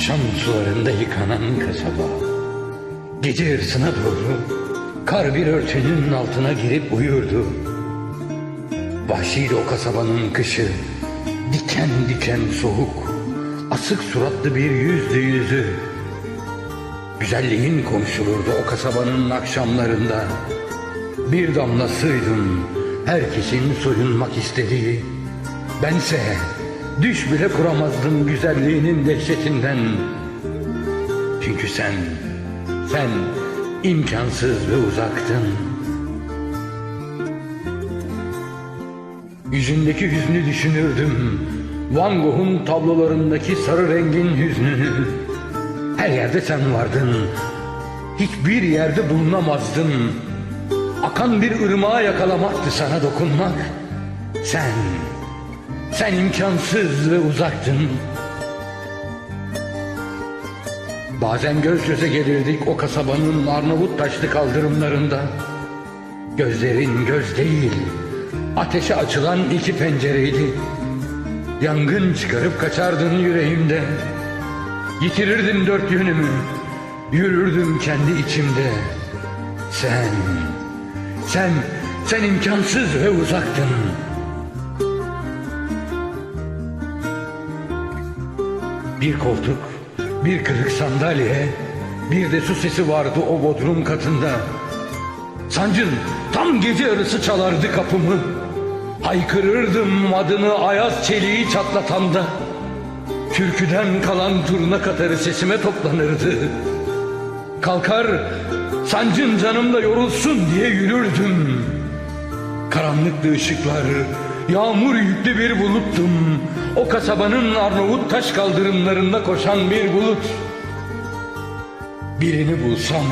Akşam sularında yıkanan kasaba. Gece yarısına doğru kar bir örtünün altına girip uyurdu. Vahşiydi o kasabanın kışı. Diken diken soğuk. Asık suratlı bir yüzdü yüzü. Güzelliğin konuşulurdu o kasabanın akşamlarında. Bir damlasıydın herkesin soyunmak istediği. Bense düş bile kuramazdım güzelliğinin dehşetinden. Çünkü sen, sen imkansız ve uzaktın. Yüzündeki hüznü düşünürdüm. Van Gogh'un tablolarındaki sarı rengin hüznünü. Her yerde sen vardın. Hiçbir yerde bulunamazdın. Akan bir ırmağa yakalamaktı sana dokunmak. Sen, sen imkansız ve uzaktın. Bazen göz göze gelirdik o kasabanın Arnavut taşlı kaldırımlarında. Gözlerin göz değil, ateşe açılan iki pencereydi. Yangın çıkarıp kaçardın yüreğimde. Yitirirdim dört yönümü, yürürdüm kendi içimde. Sen, sen, sen imkansız ve uzaktın. Bir koltuk, bir kırık sandalye, bir de su sesi vardı o bodrum katında. Sancın tam gece yarısı çalardı kapımı. Haykırırdım adını ayaz çeliği çatlatanda. Türküden kalan turna katarı sesime toplanırdı. Kalkar sancın canımda yorulsun diye yürürdüm. Karanlıklı ışıklar, yağmur yüklü bir buluttum. O kasabanın Arnavut taş kaldırımlarında koşan bir bulut. Birini bulsam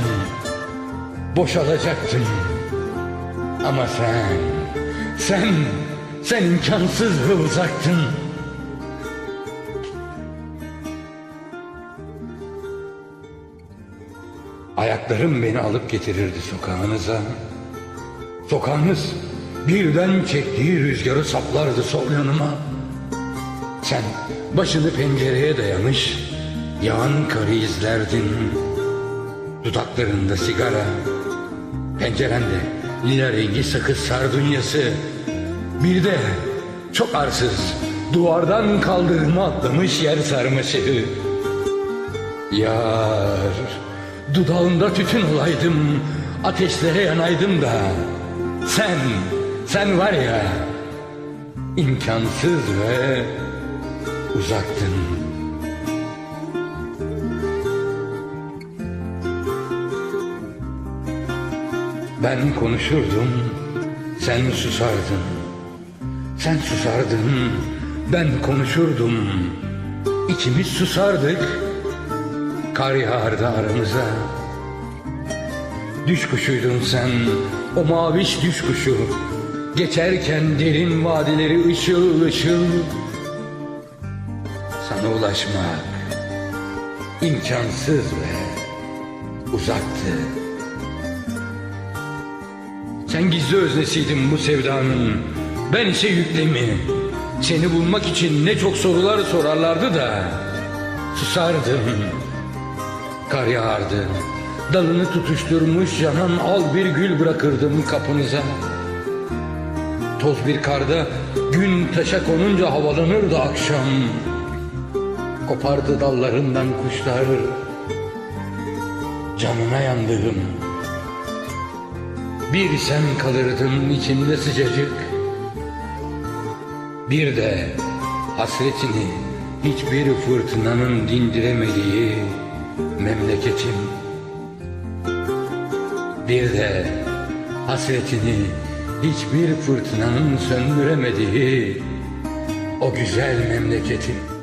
boşalacaktım. Ama sen, sen, sen imkansız ve uzaktın. Ayaklarım beni alıp getirirdi sokağınıza. Sokağınız birden çektiği rüzgarı saplardı sol yanıma. Sen başını pencereye dayamış, yağan karı izlerdin. Dudaklarında sigara, pencerende lila rengi sakız sardunyası. Bir de çok arsız, duvardan kaldırıma atlamış yer sarması. Yar, dudağında tütün olaydım, ateşlere yanaydım da. Sen, sen var ya, imkansız ve uzaktın. Ben konuşurdum, sen susardın. Sen susardın, ben konuşurdum. İkimiz susardık, kar yağardı aramıza. Düş kuşuydun sen, o maviş düş kuşu. Geçerken derin vadileri ışıl ışıl. Sana ulaşmak imkansız ve uzaktı. Sen gizli öznesiydin bu sevdanın. Ben ise yüklemi. Seni bulmak için ne çok sorular sorarlardı da. Susardım. Kar yağardı. Dalını tutuşturmuş yanan al bir gül bırakırdım kapınıza. Toz bir karda gün taşa konunca havalanırdı akşam. Kopardı dallarından kuşlar. Canına yandığım. Bir sen kalırdın içimde sıcacık. Bir de hasretini hiçbir fırtınanın dindiremediği memleketim. Bir de hasretini hiçbir fırtınanın söndüremediği o güzel memleketim.